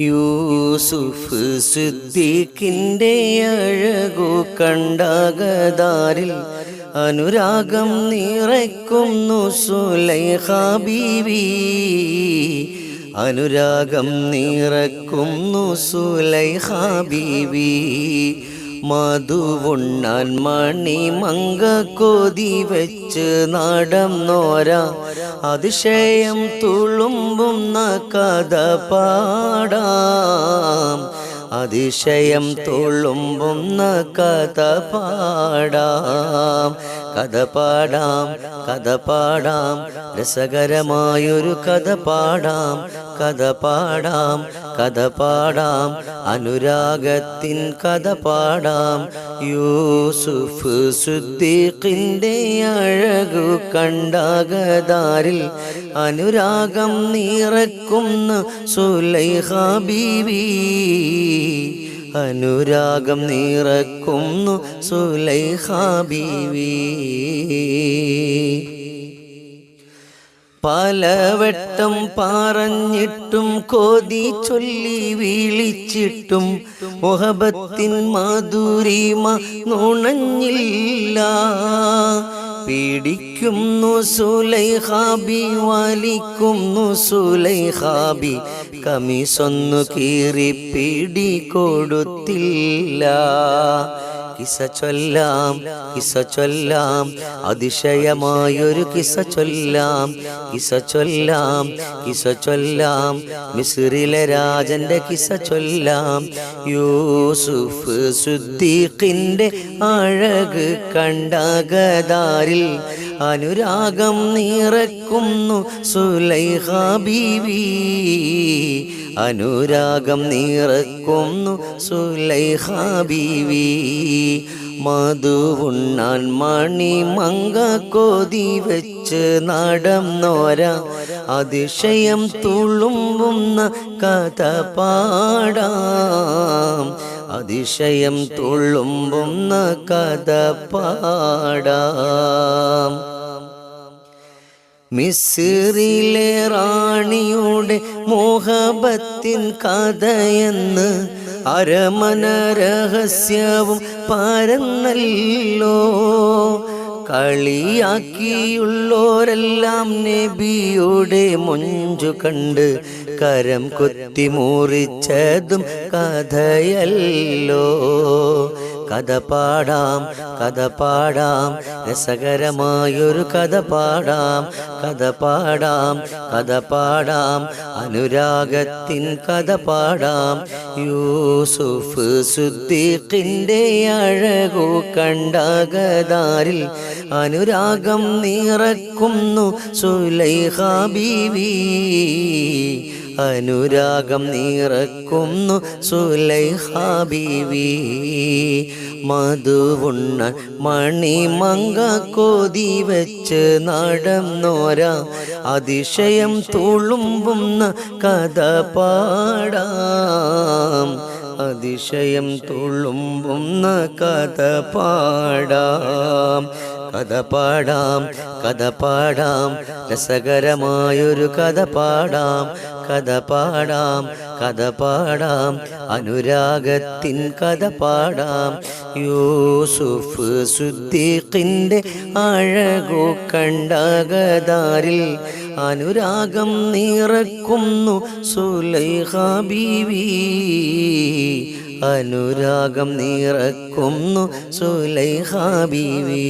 യൂസുഫ് സിദ്ദീഖിന്റെ അഴകു കണ്ടാകതാരിൽ അനുരാഗം നിറയ്ക്കുന്നു സുലൈഖ ബീവി അനുരാഗം നിറക്കുന്നു സുലൈഖ ബീവി മധുവുണ്ണാൻ മണി മങ്ക കൊതി വെച്ച് നടന്നോര അതിശയം തുളുമ്പുന്ന കഥ പാടാം. അതിശയം തുളുമ്പുന്ന കഥ പാടാം. കഥ പാടാം കഥ പാടാം രസകരമായൊരു കഥ പാടാം കഥ പാടാം കഥ പാടാം അനുരാഗത്തിൻ കഥ പാടാം. യൂസുഫ് സുദ്ദീഖിന്റെ അഴകു കണ്ടാകതാരിൽ അനുരാഗം നിറക്കുന്ന സുലൈഹ ബീവി. അനുരാഗം നിറക്കുന്നു സുലൈഹാബീവി. പലവട്ടം പറഞ്ഞിട്ടും കോതി ചൊല്ലി വിളിച്ചിട്ടും മുഹബത്തിൻ മാധുരിമ നുണഞ്ഞില്ല. പീഡിക്കുന്നു സുലൈഹാബി വലിക്കുന്നു സുലൈഹാബി. കമിസൊന്നു കീറി പിടി കൊടുത്തില്ല. കിസ ചൊല്ലാം കിസ ചൊല്ലാം അതിശയമായൊരു കിസ ചൊല്ലാം കിസ ചൊല്ലാം കിസ ചൊല്ലാം മിസ്രിലെ രാജന്റെ കിസ ചൊല്ലാം. യൂസുഫ് സുദ്ദീഖിന്റെ അഴക് കണ്ടാകതാരിൽ അനുരാഗം നിറക്കുന്നു സുലൈഹ ബീവി അനുരാഗം നിറക്കുന്നു സുലൈഹ ബീവി മധുവുണ്ണാൻ മണി മങ്ക കൊതി വെച്ച് നടന്നോര അതിശയം തുളുമ്പുന്ന കഥ പാടാം. അതിശയം തുള്ളുമ്പുന്ന കഥ പാടാം മിസ്രിലെ റാണിയുടെ മോഹബത്തിൻ കഥയെന്ന് അരമന രഹസ്യവും പരന്നല്ലോ. കളിയാക്കിയുള്ളോരെല്ലാം നബിയുടെ മുഞ്ചു കണ്ട് കരം കുത്തിമൂറിച്ചതും കഥയല്ലോ. കഥ പാടാം കഥ പാടാം രസകരമായൊരു കഥ പാടാം. കഥ പാടാം കഥ പാടാം അനുരാഗത്തിൻ കഥ പാടാം. യൂസുഫ് സുദ്ദീഖിന്റെ അഴകു കണ്ടാകതാരിൽ അനുരാഗം നിറക്കുന്നു സുലൈഹ അനുരാഗം നിറക്കുന്നു സുലൈഹാബീവി. മധുവുണ്ണ മണി മങ്ക കൊതി വെച്ച് നടന്നോര. അതിശയം തുളുമ്പുന്ന കഥ പാടാം. അതിശയം തുളുമ്പുന്ന കഥ പാടാം. കഥ പാടാം കഥ പാടാം രസകരമായൊരു കഥ പാടാം കഥ പാടാം കഥ പാടാം അനുരാഗത്തിൻ കഥ പാടാം. യൂസുഫ് സുദ്ദീഖിന്റെ അഴകു കണ്ടകദാരിൽ അനുരാഗം നിറക്കുന്നു സുലൈഹ അനുരാഗം നിറക്കുന്നു സുലൈഹ ബീവി